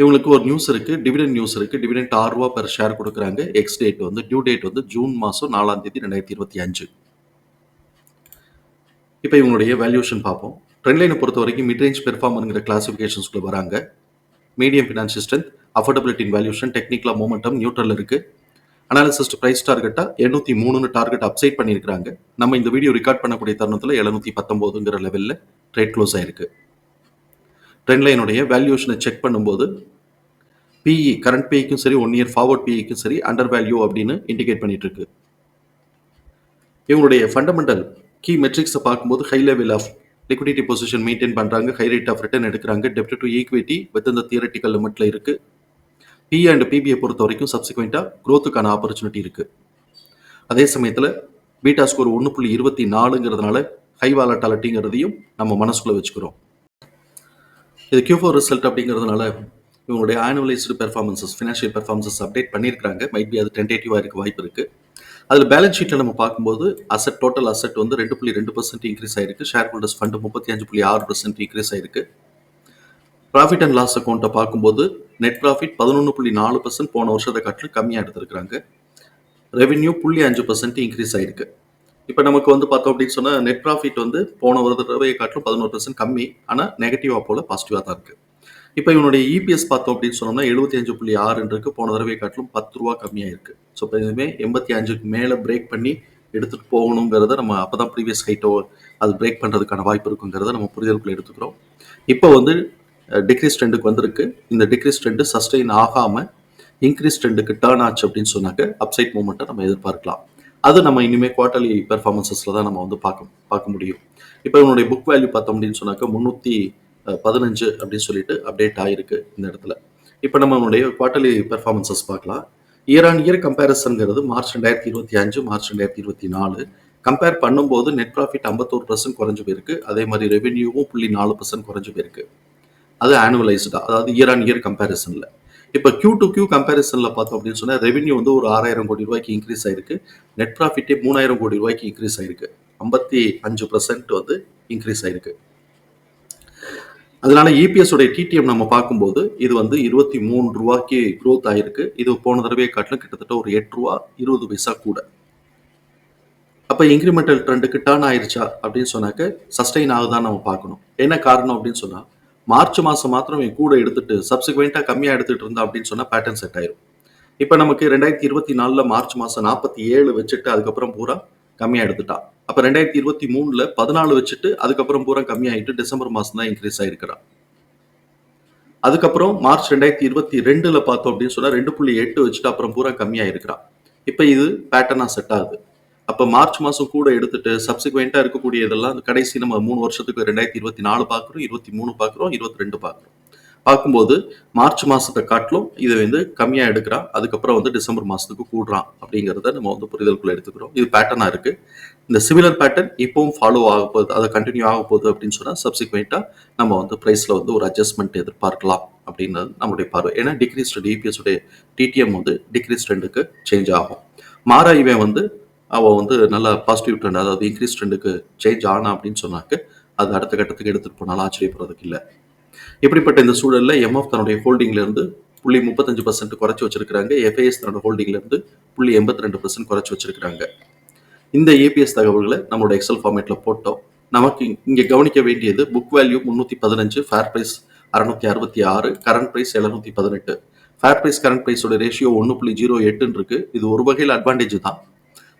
இவங்களுக்கு ஒரு நியூஸ் இருக்கு. டிவிடெண்ட் நியூஸ் இருக்கு. டிவிடெண்ட் ஆறு ரூபா பெர் ஷேர் கொடுக்குறாங்க. எக்ஸ் டேட் வந்து டியூ டேட் வந்து ஜூன் மாதம் நாலாம் தேதி ரெண்டாயிரத்தி இருபத்தி அஞ்சு. இப்போ இவங்களுடைய வேல்யூஷன் பார்ப்போம். ட்ரெண்ட் லைனை பொறுத்த வரைக்கும் மிட் ரேஞ்ச் பெர்ஃபார்மருங்கிற கிளாசிஃபிகேஷன்ஸ்குள்ள வராங்க. மீடியம் ஃபினான்ஷியல் ஸ்ட்ரென்த் அஃபோர்டபிலிட்டின் வேல்யூஷன் டெக்னிக்கலா மூமெண்டம் நியூட்ரல் இருக்கு. அனாலிசிஸ்ட் பிரைஸ் டார்கெட்டாக எண்ணூத்தி மூணுன்னு டார்கெட் அப்சைட் பண்ணியிருக்காங்க நம்ம இந்த வீடியோ ரெக்கார்ட் பண்ணக்கூடிய தருணத்தில் எழுநூத்தி பத்தொம்போதுங்கிற லெவலில் ட்ரேட் க்ளோஸ் ஆயிருக்கு. ட்ரெண்ட் லைனுடைய வேல்யூஷனை செக் பண்ணும்போது பிஇ கரண்ட் பிஇக்கும் சரி ஒன் இயர் ஃபார்வர்ட் பிஇக்கும் சரி அண்டர் வேல்யூ அப்படின்னு இண்டிகேட் பண்ணிட்டு இருக்கு. இவங்களுடைய ஃபண்டமெண்டல் கீ மெட்ரிக்ஸை பார்க்கும்போது high level of liquidity position maintain பண்ணுறாங்க ஹை ரேட் ஆஃப் ரிட்டர்ன் எடுக்கிறாங்க டெப்ட் டு ஈக்விட்டி வித் இந்த தியரட்டிக்கல் லிமிட்ல இருக்கு. பி அண்ட் பிபியை பொறுத்த வரைக்கும் சப்சிக்வெண்ட்டாக க்ரோத்துக்கான ஆப்பர்ச்சுனிட்டி இருக்கு. அதே சமயத்தில் பீட்டா ஸ்கோர் ஒன்று புள்ளி இருபத்தி நாலுங்கிறதுனால ஹை வாலட்டாலிட்டிங்கிறதையும் நம்ம மனசுக்குள்ளே வச்சுக்கிறோம். இது கியூ ஃபோர் ரிசல்ட் அப்படிங்கிறதுனால இவங்களுடைய annualised performances financial performances update பண்ணியிருக்காங்க மைட் பி அது டென்டேட்டிவாக இருக்க வாய்ப்பு இருக்குது அதில் பேலன்ஸ் ஷீட்டில் நம்ம பார்க்கும்போது அசெட் டோட்டல் அசெட் வந்து ரெண்டு புள்ளி ரெண்டு பர்சன்ட் இன்க்ரீஸ் ஆயிருக்கு. ஷேர் ஹோல்டர்ஸ் ஃபண்டு முப்பத்தி அஞ்சு புள்ளி ஆறு பர்சன்ட் இன்க்ரீஸ் ஆயிருக்கு. ப்ராஃபிட் அண்ட் லாஸ் அக்கௌண்ட்டை பார்க்கும்போது நெட் ப்ராஃபிட் பதினொன்று புள்ளி நாலு பர்சன்ட் போன வருஷத்தை காட்டிலும் கம்மியாக எடுத்திருக்கிறாங்க. ரெவென்யூ புள்ளி அஞ்சு பர்சன்ட் இன்க்ரீஸ் ஆயிருக்கு. இப்போ நமக்கு வந்து பார்த்தோம் அப்படின்னு சொன்னால் நெட் ப்ராஃபிட் வந்து போன ஒரு தடவையை காட்டிலும் பதினோரு பர்சன்ட் கம்மி. ஆனால் நெகட்டிவாக போல பாசிட்டிவாக தான் இருக்குது இப்போ இவனுடைய இபிஎஸ் பார்த்தோம் அப்படின்னு சொன்னோம்னா எழுபத்தி அஞ்சு புள்ளி ஆறுன்றிருக்கு போன தடவை காட்டிலும் பத்து ரூபா கம்மியாக இருக்குது ஸோ இப்போ இதுவுமே எண்பத்தி அஞ்சுக்கு மேலே பிரேக் பண்ணி எடுத்துகிட்டு போகணுங்கிறத நம்ம அப்போ தான் ப்ரீவியஸ் ஹைட்டோ அது பிரேக் பண்ணுறதுக்கான வாய்ப்பு இருக்குங்கிறத நம்ம புரிதலுக்குள்ள எடுத்துக்கிறோம். இப்போ வந்து டிக்ரீஸ் ட்ரெண்டுக்கு வந்திருக்கு. இந்த டிக்ரீஸ் ட்ரெண்டு சஸ்டெயின் ஆகாம இன்க்ரீஸ் ட்ரெண்டுக்கு டேர்ன் ஆச்சு அப்படின்னு சொன்னாக்க அப்சைட் மூமெண்ட்டை நம்ம எதிர்பார்க்கலாம். அது நம்ம இனிமேல் குவார்டர்லி பெர்ஃபார்மன்சஸில் தான் நம்ம வந்து பார்க்க பார்க்க முடியும். இப்போ இவனுடைய புக் வேல்யூ பார்த்தோம் அப்படின்னு சொன்னாக்க முந்நூற்றி பதினஞ்சு அப்படின்னு சொல்லிட்டு அப்டேட் ஆகிருக்கு இந்த இடத்துல. இப்போ நம்ம நம்மளுடைய குவார்ட்டர்லி பெர்ஃபார்மன்சஸ் பார்க்கலாம். இயர் ஆன் இயர் கம்பேரிசன்ங்கிறது மார்ச் ரெண்டாயிரத்தி இருபத்தி அஞ்சு மார்ச் ரெண்டாயிரத்தி இருபத்தி நாலு. கம்பேர் பண்ணும்போது நெட் ப்ராஃபிட் ஐம்பத்தோரு பர்சன்ட் குறைஞ்சு போயிருக்கு. அதே மாதிரி ரெவென்யூவும் புள்ளி நாலு பர்சன்ட் குறைஞ்சு போயிருக்கு. அது ஆனுவலைஸ்டாக அதாவது இயர் ஆன் இயர் கம்பேரிசனில் இப்போ கியூ டு கியூ கம்பேரிசனில் பார்த்தோம் அப்படின்னு சொன்னால் ரெவென்யூ வந்து ஒரு ஆறாயிரம் கோடி ரூபாய்க்கு இன்க்ரீஸ் ஆயிருக்கு. நெட் ப்ராஃபிட்டே மூணாயிரம் கோடி ரூபாய்க்கு இன்க்ரீஸ் ஆயிருக்கு. ஐம்பத்தி அஞ்சு பர்சன்ட் வந்து இன்க்ரீஸ் ஆயிருக்கு. அதனால இபிஎஸ் உடைய டிடிஎம் நம்ம பார்க்கும்போது இது வந்து இருபத்தி மூணு ரூபாய்க்கு க்ரோத் ஆயிருக்கு. இது போன தடவையை காட்டிலும் கிட்டத்தட்ட ஒரு எட்டு ரூபா இருபது பைசா கூட. அப்போ இன்க்ரிமெண்டல் ட்ரெண்டுக்கு டர்ன் ஆயிருச்சா அப்படின்னு சொன்னாக்க சஸ்டெயின் ஆகுதான்னு நம்ம பார்க்கணும். என்ன காரணம் அப்படின்னு சொன்னால் மார்ச் மாதம் மாத்திரம் என் கூட எடுத்துட்டு சப்சிக்வெண்ட்டாக கம்மியாக எடுத்துகிட்டு இருந்தா அப்படின்னு சொன்னால் பேட்டர்ன் செட் ஆயிரும். இப்போ நமக்கு ரெண்டாயிரத்தி இருபத்தி நாலில் மார்ச் மாதம் நாற்பத்தி ஏழு வச்சுட்டு அதுக்கப்புறம் பூரா கம்மியாக எடுத்துட்டான் அப்போ ரெண்டாயிரத்தி இருபத்தி மூணில் பதினாலு வச்சுட்டு அதுக்கப்புறம் பூரா கம்மியாகிட்டு டிசம்பர் மாதம் தான் இன்க்ரீஸ் ஆயிருக்கிறான் அதுக்கப்புறம் மார்ச் ரெண்டாயிரத்தி இருபத்தி ரெண்டில் பார்த்தோம் அப்படின்னு சொன்னால் ரெண்டு புள்ளி எட்டு வச்சுட்டு அப்புறம் பூரா கம்மியாக இருக்கிறான் இப்போ இது பேட்டர்னாக செட் ஆகுது. அப்போ மார்ச் மாதம் கூட எடுத்துட்டு சப்சிக்வெண்ட்டாக இருக்கக்கூடிய இதெல்லாம் கடைசி நம்ம மூணு வருஷத்துக்கு ரெண்டாயிரத்தி இருபத்தி நாலு பார்க்குறோம் இருபத்தி மூணு பார்க்குறோம் இருபத்தி ரெண்டு பார்க்குறோம் பார்க்கும்போது மார்ச் மாதத்தை காட்டிலும் இதை வந்து கம்மியாக எடுக்கிறான். அதுக்கப்புறம் வந்து டிசம்பர் மாதத்துக்கு கூடுறான் அப்படிங்கிறத நம்ம வந்து புரிதலுக்குள்ள எடுத்துக்கிறோம். இது பேட்டர்னாக இருக்குது இந்த சிமிலர் பேட்டர்ன் இப்போவும் ஃபாலோ ஆக போகுது அதை கண்டினியூ ஆக போகுது அப்படின்னு சொன்னால் சப்சிக்வெண்ட்டாக நம்ம வந்து ப்ரைஸில் வந்து ஒரு அட்ஜஸ்ட்மெண்ட் எதிர்பார்க்கலாம் அப்படின்றது நம்மளுடைய பார்வை. ஏன்னா டிக்ரீஸ் ரெண்டு இபிஎஸ் உடைய டிடிஎம் வந்து டிக்ரீஸ் ட்ரெண்டுக்கு சேஞ்ச் ஆகும். மாறா இவன் வந்து அவள் வந்து நல்ல பாசிட்டிவ் ட்ரெண்ட் அதாவது இன்க்ரீஸ் ட்ரெண்டுக்கு சேஞ்ச் ஆனா அப்படின்னு சொன்னாக்க அது அடுத்த கட்டத்துக்கு எடுத்துட்டு போனாலும் ஆச்சரியப்படுறதுக்கு இல்லை. இப்படிப்பட்ட இந்த சூழலில் எம்எஃப் தன்னுடைய ஹோல்டிங்ல இருந்து புள்ளி முப்பத்தஞ்சு பர்சன்ட் குறைச்சி வச்சிருக்கிறாங்க. எஃப்ஐஎஸ் தன்னோட ஹோல்டிங்ல இருந்து புள்ளி எண்பத்தி ரெண்டு பர்சன்ட் குறைச்சி வச்சிருக்கிறாங்க. இந்த ஏபிஎஸ் தகவல்களை நம்மளோட எக்ஸல் ஃபார்மேட்ல போட்டோம். நமக்கு இங்கே கவனிக்க வேண்டியது புக் வேல்யூ முன்னூத்தி பதினஞ்சு ஃபேர் பிரைஸ் அறுநூத்தி அறுபத்தி ஆறு கரண்ட் பிரைஸ் எழுநூத்தி பதினெட்டு. ஃபேர் பிரைஸ் கரண்ட் பிரைஸோட ரேஷியோ ஒன்று புள்ளி ஜீரோ எட்டுன்னு இருக்கு. இது ஒரு வகையில் அட்வான்டேஜ் தான்.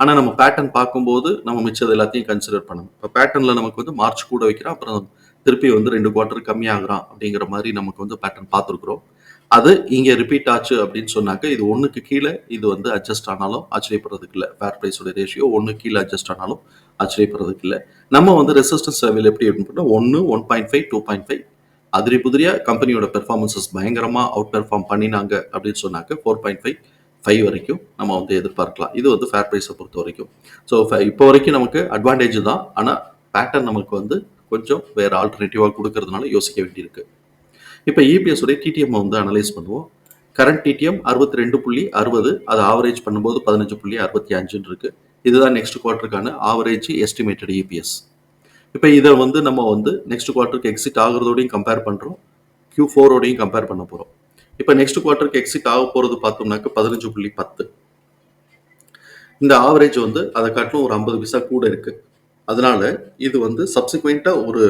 ஆனால் நம்ம பேட்டர்ன் பார்க்கும்போது நம்ம மிச்சது எல்லாத்தையும் கன்சிடர் பண்ணணும். இப்போ பேட்டர்னில் நமக்கு வந்து மார்ச் கூட வைக்கிறோம் அப்புறம் திருப்பி வந்து ரெண்டு குவார்டர் கம்மியாகிறான் அப்படிங்கிற மாதிரி நமக்கு வந்து பேட்டர்ன் பார்த்துருக்குறோம். அது இங்கே ரிப்பீட் ஆச்சு அப்படின்னு சொன்னாக்க இது ஒன்றுக்கு கீழே இது வந்து அட்ஜஸ்ட் ஆனாலும் ஆச்சரியப்படுறதுக்கு இல்லை. ஃபேர் ப்ரைஸோட ரேஷியோ ஒன்று கீழே அட்ஜஸ்ட் ஆனாலும் ஆச்சரியப்படுறதுக்கு இல்லை. நம்ம வந்து ரெசிஸ்டன்ஸ் லெவல் எப்படி அப்படின்னு ஒன்று one point five two point five அதிரி புதிரியா கம்பெனியோட பெர்ஃபார்மன்ஸஸ் பயங்கரமாக அவுட் பெர்ஃபார்ம் பண்ணினாங்க அப்படின்னு சொன்னாக்க ஃபோர் பாயிண்ட் ஃபைவ் ஃபைவ் வரைக்கும் நம்ம வந்து எதிர்பார்க்கலாம். இது வந்து ஃபேர் ப்ரைஸை பொறுத்த வரைக்கும். ஸோ இப்போ வரைக்கும் நமக்கு அட்வான்டேஜ் தான். ஆனால் பேட்டர்ன் நமக்கு வந்து கொஞ்சம் வேறு ஆல்டர்னேட்டிவாக கொடுக்கறதுனால யோசிக்க வேண்டியிருக்கு. இப்போ இபிஎஸ் உடைய டிடிஎம் வந்து அனலைஸ் பண்ணுவோம். கரண்ட் டிடிஎம் அறுபத்தி ரெண்டு புள்ளி அறுபது அது ஆவரேஜ் பண்ணும்போது பதினஞ்சு புள்ளி அறுபத்தி அஞ்சுன்னு இருக்கு இதுதான் நெக்ஸ்ட் குவார்ட்டருக்கான ஆவரேஜ் எஸ்டிமேட்டட் இபிஎஸ் இப்போ இதை வந்து நம்ம வந்து நெக்ஸ்ட் குவார்ட்டருக்கு எக்ஸிட் ஆகுறதோடையும் கம்பேர் பண்ணுறோம் கியூ ஃபோரோடையும் கம்பேர் பண்ண போகிறோம் இப்போ நெக்ஸ்ட் குவார்ட்டருக்கு எக்ஸிட் ஆக போகிறது பார்த்தோம்னாக்க பதினஞ்சு புள்ளி பத்து. இந்த ஆவரேஜ் வந்து அதை காட்டிலும் ஒரு ஐம்பது பைசா கூட இருக்கு. அதனால இது வந்து சப்சிக்வெண்ட்டாக ஒரு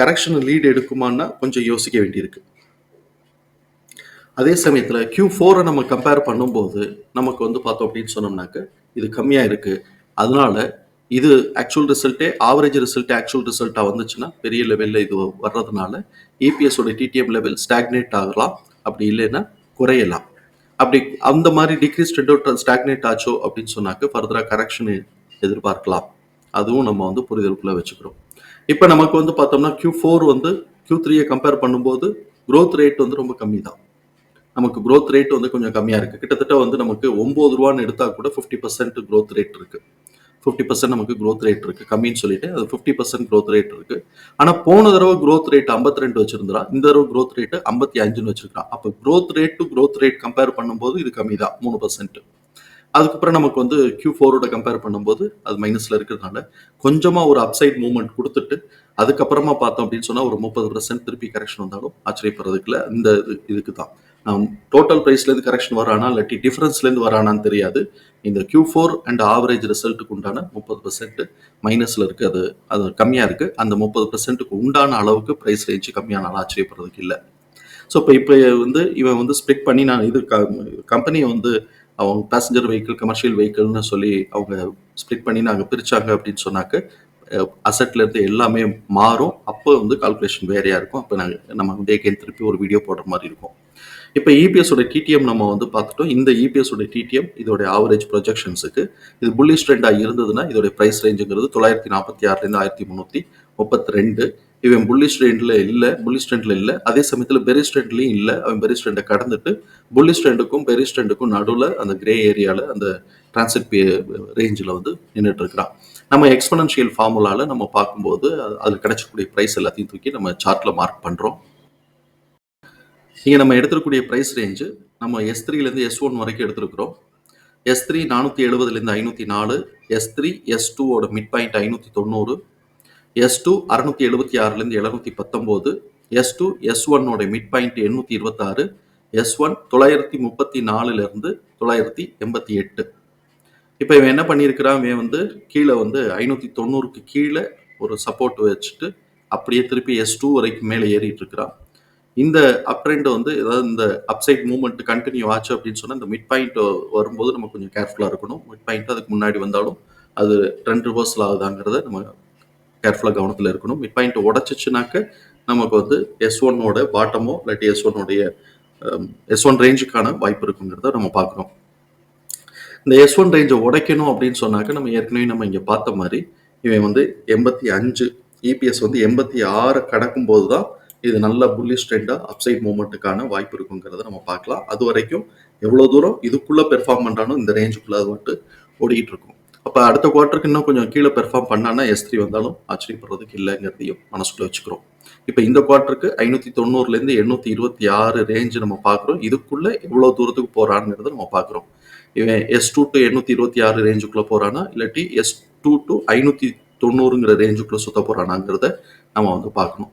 கரெக்ஷன் லீடு எடுக்குமான்னா கொஞ்சம் யோசிக்க வேண்டியிருக்கு. அதே சமயத்தில் கியூ ஃபோரை நம்ம கம்பேர் பண்ணும்போது நமக்கு வந்து பார்த்தோம் அப்படின்னு சொன்னோம்னாக்க இது கம்மியாக இருக்குது அதனால இது ஆக்சுவல் ரிசல்ட்டே ஆவரேஜ் ரிசல்ட்டே ஆக்சுவல் ரிசல்ட்டாக வந்துச்சுன்னா பெரிய லெவலில் இது வர்றதுனால EPS டிடிஎம் லெவல் ஸ்டாக்னேட் ஆகலாம். அப்படி இல்லைன்னா குறையலாம். அப்படி அந்த மாதிரி டிக்ரீஸ் ட்ரெண்டோ ஸ்டாக்னேட் ஆச்சோ அப்படின்னு சொன்னாக்க ஃபர்தராக கரெக்ஷன் எதிர்பார்க்கலாம். அதுவும் நம்ம வந்து புரிதலுக்குள்ளே வச்சுக்கிறோம். இப்போ நமக்கு வந்து பார்த்தோம்னா கியூ ஃபோர் வந்து கியூ த்ரீயை கம்பேர் பண்ணும்போது க்ரோத் ரேட் வந்து ரொம்ப கம்மி தான் நமக்கு க்ரோத் ரேட் வந்து கொஞ்சம் கம்மியாக இருக்குது கிட்டத்தட்ட வந்து நமக்கு ஒம்பது ரூபான்னு எடுத்தால் கூட ஃபிஃப்டி பர்சன்ட் க்ரோத் ரேட் இருக்குது ஃபிஃப்டி பர்சன்ட் நமக்கு க்ரோத் ரேட் இருக்குது கம்மின்னு சொல்லிட்டு அது ஃபிஃப்டி பர்சன்ட் க்ரோத் ரேட் இருக்குது ஆனால் போன தடவை க்ரோத் ரேட் 52 ரெண்டு வச்சிருந்தா இந்த தடவை க்ரோத் ரேட்டு ஐம்பத்தி அஞ்சுன்னு வச்சிருக்கான் அப்போ growth rate to growth rate compare பண்ணும்போது இது கம்மி தான் மூணு பர்சன்ட் அதுக்கப்புறம் நமக்கு வந்து கியூ ஃபோரோட கம்பேர் பண்ணும்போது அது மைனஸில் இருக்கிறதுனால கொஞ்சமாக ஒரு அப்சைட் மூவ்மெண்ட் கொடுத்துட்டு அதுக்கப்புறமா பார்த்தோம் அப்படின்னு சொன்னால் ஒரு முப்பது பர்சன்ட் திருப்பி கரெக்ஷன் வந்தாலும் ஆச்சரியப்படுறதுக்கு இந்த இது இதுக்கு தான் டோட்டல் ப்ரைஸ்லேருந்து கரெக்ஷன் வரானா இல்லாட்டி டிஃப்ரென்ஸ்லேருந்து வரானான்னு தெரியாது. இந்த கியூ ஃபோர் அண்ட் ஆவரேஜ் ரிசல்ட்டுக்கு உண்டான முப்பது பர்சன்ட் மைனஸில் இருக்குது அது அது கம்மியாக இருக்குது அந்த முப்பது பர்சன்ட்டுக்கு உண்டான அளவுக்கு ப்ரைஸ் ரேஞ்சு கம்மியானாலும் ஆச்சரியப்படுறதுக்கு இல்லை. ஸோ இப்போ இப்போ வந்து இவன் வந்து ஸ்ப்ளிட் பண்ணி நான் இது கம்பெனியை வந்து அவங்க பேசஞ்சர் வெஹிக்கிள் கமர்ஷியல் வெஹிக்கிள்னு சொல்லி அவங்க ஸ்ப்ளிட் பண்ணி நாங்கள் பிரித்தாங்க அப்படின்னு சொன்னாக்க அசட்ல இருந்து எல்லாமே மாறும். அப்போ வந்து கால்குலேஷன் வேறையா இருக்கும். அப்போ நாங்கள் நம்ம வந்து திருப்பி ஒரு வீடியோ போடுற மாதிரி இருக்கும். இப்போ இபிஎஸோட டிடிஎம் நம்ம வந்து பார்த்துட்டோம். இந்த இபிஎஸோட டிடிஎம் இதோட ஆவரேஜ் ப்ரொஜெக்ஷன்ஸுக்கு இது புல்லிஷ் ட்ரெண்டாக இருந்ததுன்னா இதோடைய ப்ரைஸ் ரேஞ்சுங்கிறது தொள்ளாயிரத்தி நாற்பத்தி ஆறுலேருந்து ஆயிரத்தி முந்நூற்றி முப்பத்தி ரெண்டு. இவன் புல்லிஷ் ட்ரெண்டில் இல்லை புல்லிஷ் ட்ரெண்டில் இல்லை. அதே சமயத்தில் பெரிஸ் ட்ரெண்ட்லையும் இல்லை. அவன் பெரிஸ் ட்ரெண்டை கடந்துட்டு புல்லிஷ் ட்ரெண்டுக்கும் பெரிஸ் ட்ரெண்டுக்கும் நடுவில் அந்த கிரே ஏரியாவில் அந்த டிரான்சிட் ரேஞ்சில் வந்து நின்றுட்டு இருக்கிறான். நம்ம எக்ஸ்பனன்ஷியல் ஃபார்முலாவில் நம்ம பார்க்கும்போது அது- கிடைச்சக்கூடிய ப்ரைஸ் எல்லாத்தையும் தூக்கி நம்ம சார்ட்டில் மார்க் பண்ணுறோம் இங்கே நம்ம எடுத்துக்கூடிய ப்ரைஸ் ரேஞ்சு நம்ம எஸ் த்ரீலேருந்து எஸ் ஒன் வரைக்கும் எடுத்துருக்குறோம். எஸ் த்ரீ நானூற்றி எழுபதுலேருந்து ஐநூற்றி நாலு எஸ் த்ரீ எஸ் டூவோட மிட் பாயிண்ட் ஐநூற்றி தொண்ணூறு எஸ் டூ அறுநூற்றி எழுபத்தி ஆறுலேருந்து எழுநூற்றி பத்தொம்போது எஸ் டூ எஸ் ஒன்னோட மிட் பாயிண்ட் எண்ணூற்றி இருபத்தாறு எஸ் ஒன் தொள்ளாயிரத்தி முப்பத்தி நாலுலேருந்து தொள்ளாயிரத்தி எண்பத்தி எட்டு. இப்போ இவன் என்ன பண்ணியிருக்கிறான்? இவன் வந்து கீழே வந்து ஐநூற்றி தொண்ணூறுக்கு கீழே ஒரு சப்போர்ட் வச்சுட்டு அப்படியே திருப்பி எஸ் டூ வரைக்கும் மேலே ஏறிட்டு இருக்கிறான். இந்த அப் ட்ரெண்ட் வந்து ஏதாவது இந்த அப்சைட் மூவ்மெண்ட் கண்டினியூ ஆச்சு அப்படின்னு சொன்னால் இந்த மிட் பாயிண்ட் வரும்போது நம்ம கொஞ்சம் கேர்ஃபுல்லாக இருக்கணும். மிட் பாயிண்ட் அதுக்கு முன்னாடி வந்தாலும் அது ட்ரெண்ட் ரிவர்சல் ஆகுதாங்கிறத நம்ம கேர்ஃபுல்லாக கவனத்தில் இருக்கணும். மிட் பாயிண்ட் உடச்சிச்சுனாக்க நமக்கு வந்து எஸ் ஒன்னோட பாட்டமோ இல்லாட்டி எஸ் ஒன்னுடைய எஸ் ஒன் ரேஞ்சுக்கான வாய்ப்பு இருக்குங்கிறத நம்ம பார்க்குறோம். இந்த எஸ் ஒன் ரேஞ்சை உடைக்கணும் அப்படின்னு சொன்னாக்க நம்ம ஏற்கனவே நம்ம இங்கே பார்த்த மாதிரி இவன் வந்து எண்பத்தி அஞ்சு இபிஎஸ் வந்து எண்பத்தி ஆறு கடக்கும் போது தான் இது நல்ல புல்லிஷ் ட்ரெண்டாக அப்சைட் மூமெண்ட்டுக்கான வாய்ப்பு இருக்குங்கிறத நம்ம பார்க்கலாம். அது வரைக்கும் எவ்வளோ தூரம் இதுக்குள்ளே பெர்ஃபார்ம் பண்ணுறானோ இந்த ரேஞ்சுக்குள்ளே அது வந்துட்டு ஓடிக்கிட்டு இருக்கும். அப்போ அடுத்த குவார்ட்டருக்கு இன்னும் கொஞ்சம் கீழே பெர்ஃபார்ம் பண்ணானா எஸ் த்ரீ வந்தாலும் ஆச்சரியப்படுறதுக்கு இல்லைங்கிறதையும் மனசுக்குள்ள வச்சுக்கிறோம். இப்போ இந்த குவார்ட்டருக்கு ஐநூற்றி தொண்ணூறுலேருந்து எண்ணூற்றி இருபத்தி ஆறு ரேஞ்சு நம்ம பார்க்குறோம். இதுக்குள்ளே எவ்வளோ தூரத்துக்கு போகிறான்ங்கிறத நம்ம பார்க்குறோம். இவன் எஸ் டூ டு எண்ணூற்றி இருபத்தி ஆறு ரேஞ்சுக்குள்ளே போகிறானா இல்லாட்டி எஸ் டூ டு ஐநூற்றி தொண்ணூறுங்கிற ரேஞ்சுக்குள்ளே சுத்த போகிறானாங்கிறத நம்ம வந்து பார்க்கணும்.